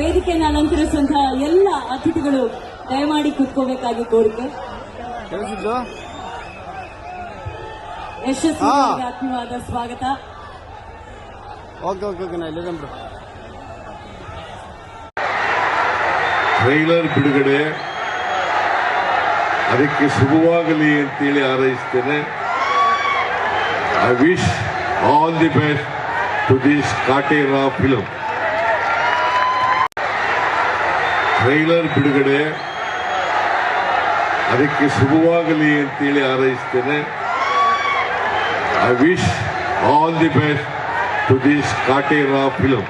ವೇದಿಕೆಯನ್ನು ಅಲಂಕರಿಸುವಂತಹ ಎಲ್ಲ ಅತಿಥಿಗಳು ದಯಮಾಡಿ ಕೂತ್ಕೋಬೇಕಾಗಿ ಕೋರಿಕೆ. ಯಶಸ್ವಿ ಆತ್ಮೀಯವಾದ ಸ್ವಾಗತ. ಟ್ರೈಲರ್ ಬಿಡುಗಡೆ. ಅದಕ್ಕೆ ಶುಭವಾಗಲಿ ಅಂತೇಳಿ ಹಾರೈಸ್ತೇನೆ. I wish all the best to this Kaatera film trailer ಬಿಡುಗಡೆ. ಅದಕ್ಕೆ ಶುಭವಾಗಲಿ ಅಂತೇಳಿ ಹಾರೈಸ್ತೇನೆ. I wish all the best to this Kaatera film